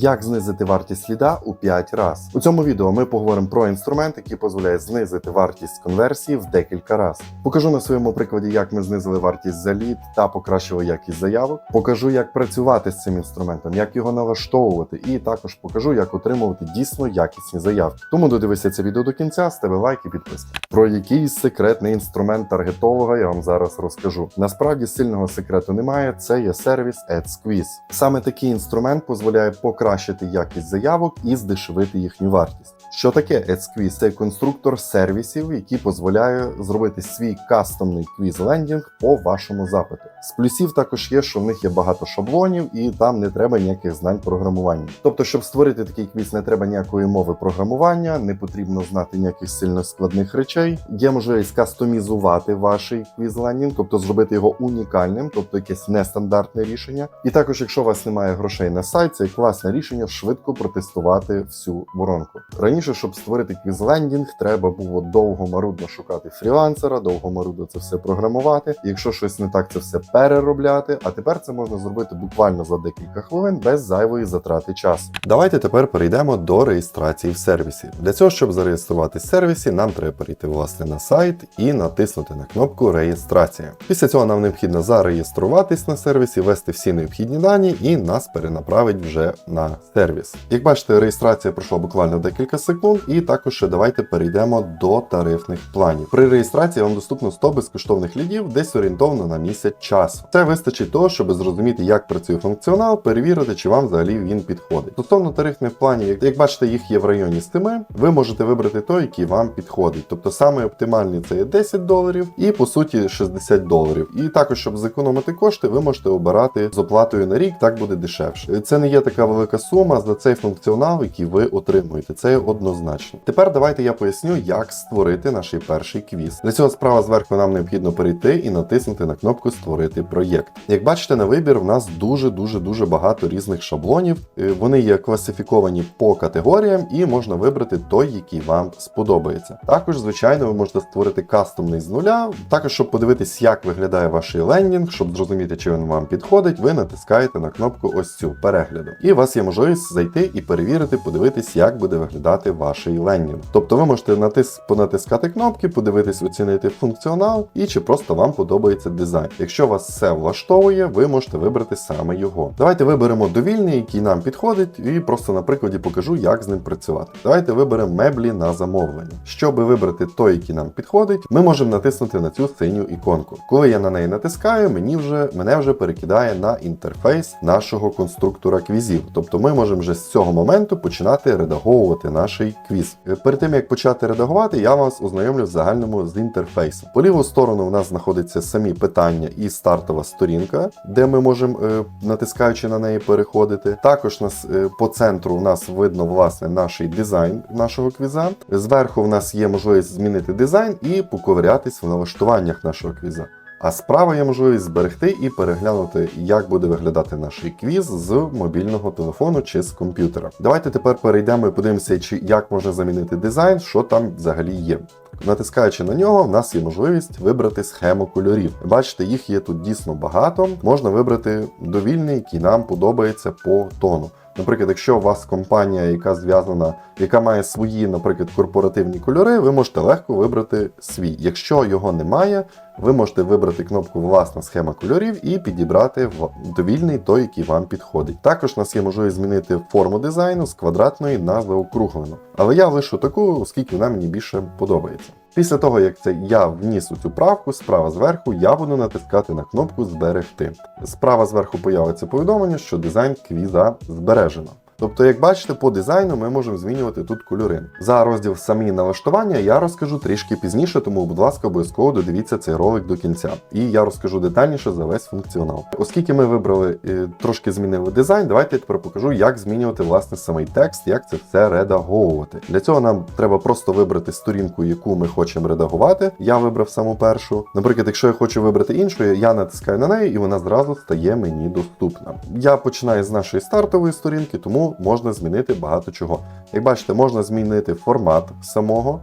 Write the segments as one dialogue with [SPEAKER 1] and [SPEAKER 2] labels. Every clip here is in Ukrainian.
[SPEAKER 1] Як знизити вартість сліда у 5 разів. У цьому відео ми поговоримо про інструмент, який дозволяє знизити вартість конверсії в декілька разів. Покажу на своєму прикладі, як ми знизили вартість за лід та покращили якість заявок. Покажу, як працювати з цим інструментом, як його налаштовувати, і також покажу, як отримувати дійсно якісні заявки. Тому додивися це відео до кінця, стави лайк і підписки. Про якийсь секретний інструмент таргетолога я вам зараз розкажу. Насправді сильного секрету немає. Це є сервіс AdSqueeze. Саме такий інструмент дозволяє покращити якість заявок і здешевити їхню вартість. Що таке AdSqueeze? Це конструктор сервісів, який дозволяє зробити свій кастомний квіз-лендінг по вашому запиту. З плюсів також є, що в них є багато шаблонів, і там не треба ніяких знань програмування. Тобто, щоб створити такий квіз, не треба ніякої мови програмування, не потрібно знати ніяких сильно складних речей. Є можливість кастомізувати ваш квіз-лендінг, тобто зробити його унікальним, тобто якесь нестандартне рішення. І також, якщо у вас немає грошей на сайт, це класне рішення швидко протестувати всю воронку. Раніше, щоб створити квіз-лендінг, треба було довго марудно шукати фрілансера, довго марудно це все програмувати. Якщо щось не так, це все переробляти. А тепер це можна зробити буквально за декілька хвилин без зайвої затрати часу. Давайте тепер перейдемо до реєстрації в сервісі. Для цього, щоб зареєструватись в сервісі, нам треба перейти власне на сайт і натиснути на кнопку Реєстрація. Після цього нам необхідно зареєструватись на сервісі, ввести всі необхідні дані, і нас перенаправить вже на сервіс. Як бачите, реєстрація пройшла буквально декілька секунд, і також ще давайте перейдемо до тарифних планів. При реєстрації вам доступно 100 безкоштовних лідів, десь орієнтовно на місяць часу. Це вистачить того, щоб зрозуміти, як працює функціонал, перевірити, чи вам взагалі він підходить. Стосовно тарифних планів, як бачите, їх є в районі 7, ви можете вибрати той, який вам підходить. Тобто саме оптимальний це є 10 доларів і по суті 60 доларів. І також, щоб зекономити кошти, ви можете обирати з оплатою на рік, так буде дешевше. Це не є така велика сума за цей функціонал, який ви отримуєте. Це однозначно. Тепер давайте я поясню, як створити наш перший квіз. Для цього справа зверху нам необхідно перейти і натиснути на кнопку Створити проєкт. Як бачите, на вибір в нас дуже дуже дуже багато різних шаблонів. Е, Вони є класифіковані по категоріям, і можна вибрати той, який вам сподобається. Також, звичайно, ви можете створити кастомний з нуля. Також, щоб подивитись, як виглядає ваш лендінг, щоб зрозуміти, чи він вам підходить, ви натискаєте на кнопку ось цю перегляду. І у вас є можливість зайти і перевірити, подивитись, як буде виглядати ваш лендінг. Тобто ви можете натис... понатискати кнопки, подивитись, оцінити функціонал і чи просто вам подобається дизайн. Якщо вас все влаштовує, ви можете вибрати саме його. Давайте виберемо довільний, який нам підходить, і просто на прикладі покажу, як з ним працювати. Давайте виберемо меблі на замовлення. Щоб вибрати той, який нам підходить, ми можемо натиснути на цю синю іконку. Коли я на неї натискаю, мені вже мене вже перекидає на інтерфейс нашого конструктора квізів. Тобто ми можемо вже з цього моменту починати редаговувати наш квіз. Е, Перед тим як почати редагувати, я вас ознайомлю в загальному з інтерфейсом. По ліву сторону у нас знаходяться самі питання і стартова сторінка, де ми можемо, е, натискаючи на неї, переходити. Також нас е, по центру у нас видно власне наш дизайн нашого квіза. Зверху в нас є можливість змінити дизайн і поковирятись в налаштуваннях нашого квіза. А справа є можливість зберегти і переглянути, як буде виглядати наш квіз з мобільного телефону чи з комп'ютера. Давайте тепер перейдемо і подивимося, чи як можна замінити дизайн, що там взагалі є. Натискаючи на нього, в нас є можливість вибрати схему кольорів. Бачите, їх є тут дійсно багато. Можна вибрати довільний, який нам подобається по тону. Наприклад, якщо у вас компанія, яка зв'язана, яка має свої, наприклад, корпоративні кольори, ви можете легко вибрати свій. Якщо його немає, ви можете вибрати кнопку Власна схема кольорів і підібрати довільний той, який вам підходить. Також у нас є можливість змінити форму дизайну з квадратної на заокруглену. Але я лишу таку, оскільки вона мені більше подобається. Після того, як це я вніс у цю правку, справа зверху я буду натискати на кнопку Зберегти. Справа зверху появиться повідомлення, що дизайн квіза збережено. Тобто, як бачите, по дизайну ми можемо змінювати тут кольори. За розділ самі налаштування я розкажу трішки пізніше, тому, будь ласка, обов'язково додивіться цей ролик до кінця. І я розкажу детальніше за весь функціонал. Оскільки ми вибрали е, трошки змінили дизайн, давайте я тепер покажу, як змінювати власне самий текст, як це все редаговувати. Для цього нам треба просто вибрати сторінку, яку ми хочемо редагувати. Я вибрав саму першу. Наприклад, якщо я хочу вибрати іншу, я натискаю на неї, і вона зразу стає мені доступна. Я починаю з нашої стартової сторінки, тому можна змінити багато чого. Як бачите, можна змінити формат самого.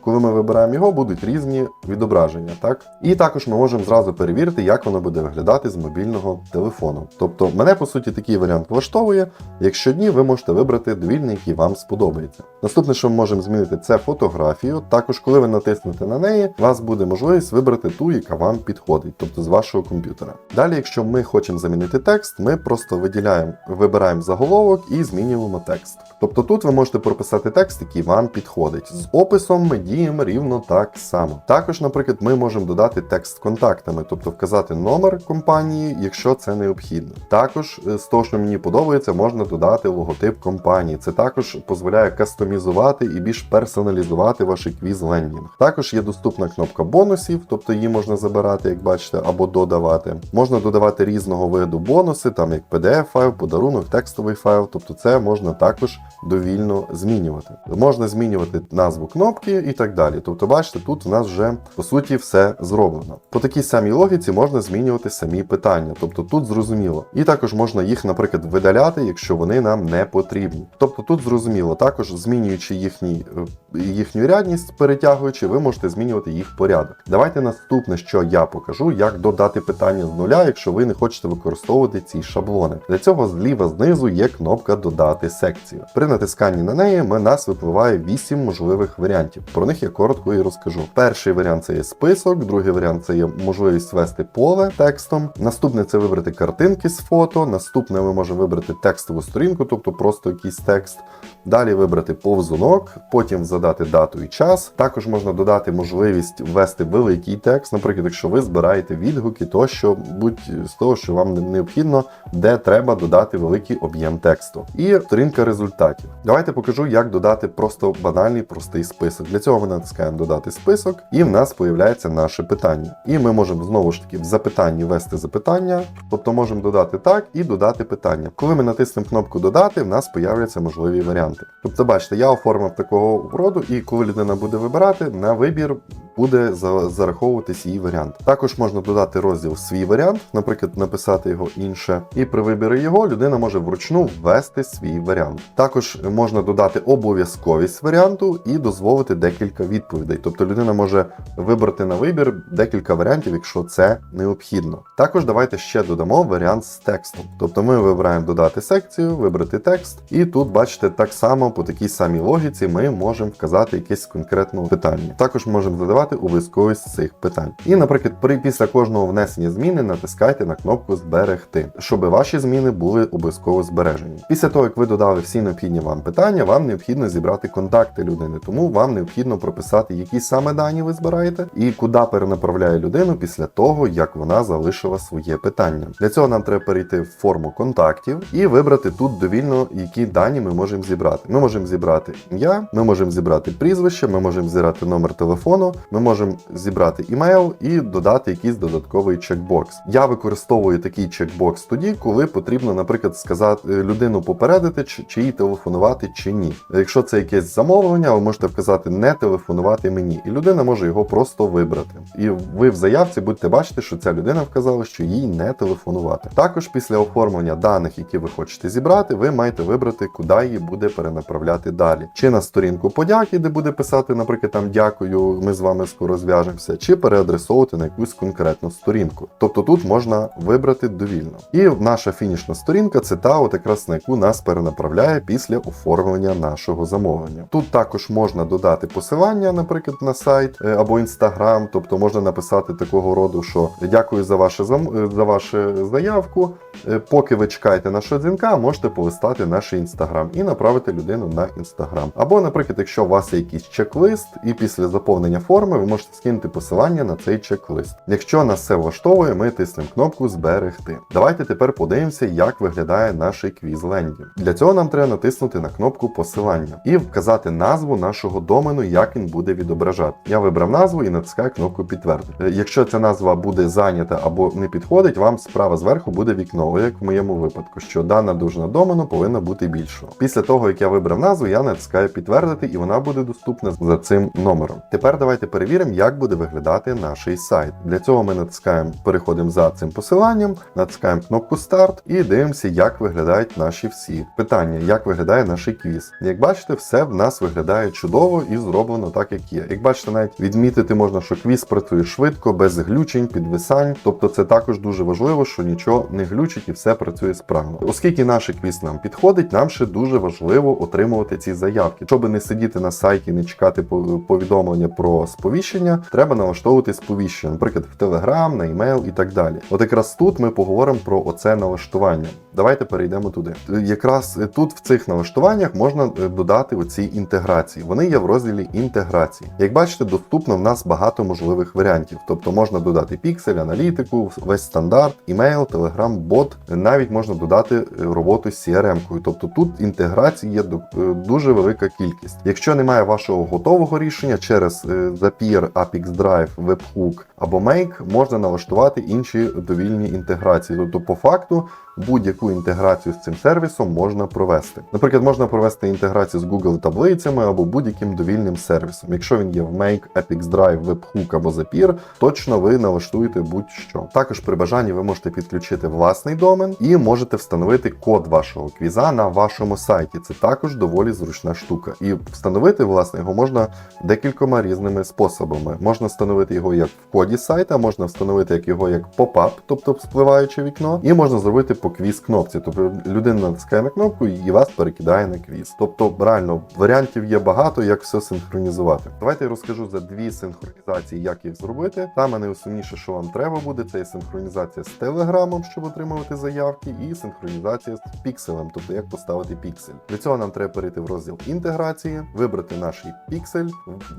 [SPEAKER 1] Коли ми вибираємо його, будуть різні відображення. Так? І також ми можемо зразу перевірити, як воно буде виглядати з мобільного телефону. Тобто, мене по суті такий варіант влаштовує. Якщо ні, ви можете вибрати довільний, який вам сподобається. Наступне, що ми можемо змінити, це фотографію. Також, коли ви натиснете на неї, у вас буде можливість вибрати ту, яка вам підходить, тобто з вашого комп'ютера. Далі, якщо ми хочемо замінити текст, ми просто виділяємо, вибираємо заголовок і змінюємо текст. Тобто тут ви можете прописати текст, який вам підходить. З описом ми діємо рівно так само. Також, наприклад, ми можемо додати текст контактами, тобто вказати номер компанії, якщо це необхідно. Також е, з того, що мені подобається, можна додати логотип компанії. Це також дозволяє кастомізувати і більш персоналізувати ваш квіз лендінг. Також є доступна кнопка бонусів, тобто її можна забирати, як бачите, або додавати. Можна додавати різного виду бонуси, там як PDF файл, подарунок, текстовий файл, тобто це можна також довільно змінювати. Можна змінювати назву кнопки і так далі. Тобто, бачите, тут в нас вже по суті все зроблено. По такій самій логіці можна змінювати самі питання, тобто тут зрозуміло. І також можна їх, наприклад, видаляти, якщо вони нам не потрібні. Тобто тут зрозуміло, також змінюючи їхній, е, їхню рядність, перетягуючи, ви можете змінювати їх порядок. Давайте наступне, що я покажу, як додати питання з нуля, якщо ви не хочете використовувати ці шаблони. Для цього зліва знизу є кнопка Додати секцію. При натисканні на неї ми нас випливає 8 можливих варіантів. Про них я коротко і розкажу. Перший варіант це є список, другий варіант це є можливість ввести поле текстом. Наступне це вибрати картинки з фото. Наступне ми можемо вибрати текстову сторінку, тобто просто якийсь текст. Далі вибрати повзунок, потім задати дату і час. Також можна додати можливість ввести великий текст, наприклад, якщо ви збираєте відгуки, тощо будь з того, що вам необхідно, де треба додати великий об'єм тексту. І сторінка результатів. Давайте покажу, як додати просто банальний простий список. Для цього ми натискаємо додати список, і в нас появляється наше питання. І ми можемо знову ж таки в запитанні ввести запитання, тобто можемо додати так і додати питання. Коли ми натиснемо кнопку додати, в нас появляться можливі варіанти. Тобто, бачите, я оформив такого роду, і коли людина буде вибирати, на вибір буде зараховуватись її варіант. Також можна додати розділ свій варіант, наприклад, написати його інше. І при виборі його людина може вручну ввести свій варіант. Також можна додати обов'язковість варіанту і дозволити декілька відповідей. Тобто людина може вибрати на вибір декілька варіантів, якщо це необхідно. Також давайте ще додамо варіант з текстом. Тобто ми вибираємо додати секцію, вибрати текст, і тут бачите, так само по такій самій логіці ми можемо вказати якесь конкретне питання. Також можемо задавати обов'язковість цих питань. І, наприклад, при після кожного внесення зміни натискайте на кнопку Зберегти, щоб ваші зміни були обов'язково збережені. Після того, як ви додали всі необхідні вам питання, вам необхідно зібрати контакти людини, тому вам необхідно прописати, які саме дані ви збираєте і куди перенаправляє людину після того, як вона залишила своє питання. Для цього нам треба перейти в форму контактів і вибрати тут довільно, які дані ми можемо зібрати. Ми можемо зібрати ім'я, ми можемо зібрати прізвище, ми можемо зібрати номер телефону, ми можемо зібрати імейл і додати якийсь додатковий чекбокс. Я використовую такий чекбокс тоді, коли потрібно, наприклад, сказати е, людину попередити, чи, їй телефонувати, чи ні. Якщо це якесь замовлення, ви можете вказати не телефонувати мені, і людина може його просто вибрати. І ви в заявці будете бачити, що ця людина вказала, що їй не телефонувати. Також після оформлення даних, які ви хочете зібрати, ви маєте вибрати, куди її буде перенаправляти далі. Чи на сторінку подяки, де буде писати, наприклад, там дякую, ми з вами скоро зв'яжемося, чи переадресовувати на якусь конкретну сторінку. Тобто тут можна вибрати довільно. І наша фінішна сторінка це та, от якраз на яку нас перенаправляє після оформлення нашого замовлення. Тут також можна додати посилання, наприклад, на сайт е, або інстаграм, тобто можна написати такого роду, що дякую за ваше зам... е, за вашу заявку. Е, Поки ви чекаєте нашого дзвінка, можете полистати наш інстаграм і направити людину на інстаграм. Або, наприклад, якщо у вас є якийсь чек-лист, і після заповнення форми ви можете скинути посилання на цей чек-лист. Якщо нас все влаштовує, ми тиснемо кнопку Зберегти. Давайте тепер подивимося, як виглядає наш квіз лендінг. Для цього нам треба натиснути на кнопку посилання і вказати назву нашого домену, як він буде відображати. Я вибрав назву і натискаю кнопку підтвердити. Е, Якщо ця назва буде зайнята або не підходить, вам справа зверху буде вікно, як в моєму випадку, що дана довжина домену повинна бути більшою. Після того, як я вибрав назву, я натискаю підтвердити, і вона буде доступна за цим номером. Тепер давайте перевіримо, як буде виглядати наш сайт. Для цього ми натискаємо, переходимо за цим посиланням, натискаємо кнопку старт і дивимося, як виглядають наші всі питання, як виглядає наш квіз. Як бачите, все в нас виглядає чудово і зроблено так, як є. Як бачите, навіть відмітити можна, що квіз працює швидко, без глючень, підвисань. Тобто, це також дуже важливо, що нічого не глючить і все працює справно. Оскільки наш квіз нам підходить, нам ще дуже важливо отримувати ці заявки. Щоб не сидіти на сайті, не чекати повідомлення про сповіщення, треба налаштовувати сповіщення, наприклад, в Telegram, на email і так далі. От якраз тут ми поговоримо про оце налаштування. Давайте перейдемо туди. Якраз тут в цих налаштуваннях можна е, додати оці інтеграції. Вони є в розділі інтеграції. Як бачите, доступно в нас багато можливих варіантів. Тобто можна додати піксель, аналітику, весь стандарт, імейл, Telegram, бот. Навіть можна додати е, роботу з CRM-кою. Тобто тут інтеграцій є е, дуже велика кількість. Якщо немає вашого готового рішення через е, Zapier, Apex Drive, Webhook або Make, можна налаштувати інші довільні інтеграції. Тобто, по факту, будь-яку інтеграцію з цим сервісом можна провести. Наприклад, можна провести інтеграцію з Google таблицями або будь-яким довільним сервісом. Якщо він є в Make, Apex Drive, Webhook або Zapier, точно ви налаштуєте будь-що. Також при бажанні ви можете підключити власний домен і можете встановити код вашого квіза на вашому сайті. Це також доволі зручна штука. І встановити власне його можна декількома різними способами. Можна встановити його як в коді сайта, можна встановити як його як поп-ап, тобто спливаюче вікно, і можна зробити по квіз кнопці. Тобто людина натискає на кнопку і вас перекидає на квіз. Тобто, реально варіантів є багато, як все синхронізувати. Давайте я розкажу за дві синхронізації, як їх зробити. Саме найосновніше, що вам треба буде, це синхронізація з телеграмом, щоб отримувати заявки, і синхронізація з пікселем, тобто як поставити піксель. Для цього нам треба перейти в розділ інтеграції, вибрати наш піксель,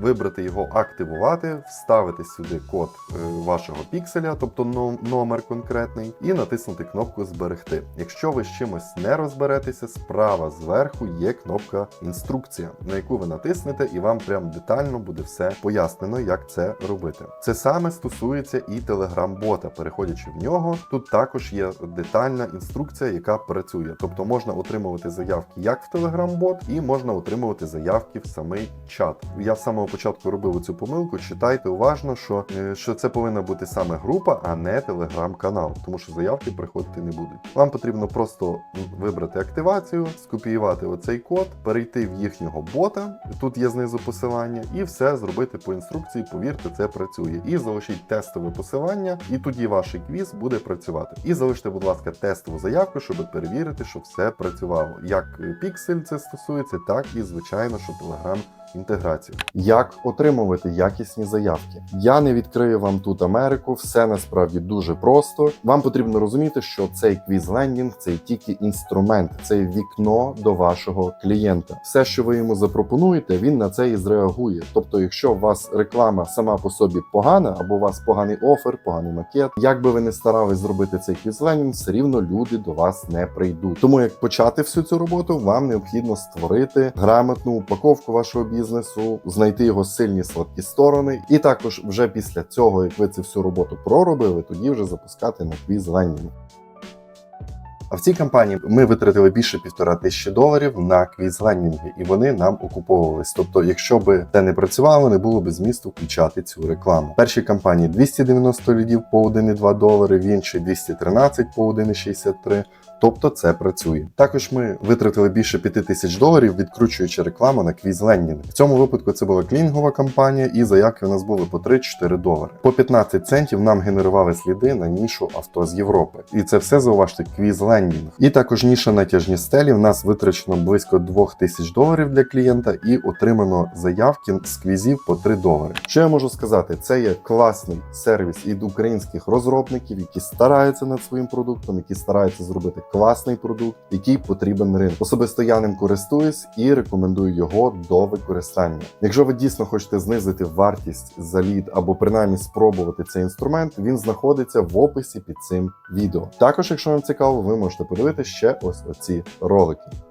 [SPEAKER 1] вибрати його активувати, вставити сюди код е, вашого пікселя, тобто номер конкретний, і натиснути кнопку Зберегти. Якщо ви з чимось не розберетеся, справа зверху є кнопка інструкція, на яку ви натиснете, і вам прям детально буде все пояснено, як це робити. Це саме стосується і телеграм-бота. Переходячи в нього, тут також є детальна інструкція, яка працює. Тобто можна отримувати заявки як в телеграм-бот, і можна отримувати заявки в самий чат. Я з самого початку робив цю помилку. Читайте уважно, що, е, що це повинна бути саме група, а не телеграм-канал, тому що заявки приходити не будуть. Вам потрібно просто вибрати активацію, скопіювати оцей код, перейти в їхнього бота. Тут є знизу посилання, і все зробити по інструкції. Повірте, це працює. І залишіть тестове посилання, і тоді ваш квіз буде працювати. І залиште, будь ласка, тестову заявку, щоб перевірити, що все працювало. Як піксель це стосується, так і звичайно, що Telegram інтеграцію. Як отримувати якісні заявки? Я не відкрию вам тут Америку, все насправді дуже просто. Вам потрібно розуміти, що цей квіз-лендінг це тільки інструмент, це вікно до вашого клієнта. Все, що ви йому запропонуєте, він на це і зреагує. Тобто, якщо у вас реклама сама по собі погана, або у вас поганий офер, поганий макет, як би ви не старались зробити цей квіз-лендінг, все рівно люди до вас не прийдуть. Тому як почати всю цю роботу, вам необхідно створити грамотну упаковку вашого бізнесу, знайти його сильні слабкі сторони, і також вже після цього, як ви цю всю роботу проробили, тоді вже запускати на квіз-лендінг. А в цій кампанії ми витратили більше півтора тисячі доларів на квіз-лендінги, і вони нам окуповувались. Тобто, якщо би це не працювало, не було б змісту включати цю рекламу. В першій кампанії 290 лідів по 1,2 долари, в іншій 213 по 1,63. Тобто це працює. Також ми витратили більше 5 тисяч доларів, відкручуючи рекламу на квіз-лендінг. В цьому випадку це була клінгова кампанія, і заявки у нас були по 3-4 долари. По 15 центів нам генерували сліди на нішу авто з Європи. І це все зауважте квіз-лендінг. І також ніша натяжні стелі. В нас витрачено близько 2 тисяч доларів для клієнта, і отримано заявки з квізів по 3 долари. Що я можу сказати? Це є класний сервіс від українських розробників, які стараються над своїм продуктом, які стараються зробити класний продукт, який потрібен ринку. Особисто я ним користуюсь і рекомендую його до використання. Якщо ви дійсно хочете знизити вартість за лід або принаймні спробувати цей інструмент, він знаходиться в описі під цим відео. Також, якщо вам цікаво, ви можете подивитися ще ось оці ролики.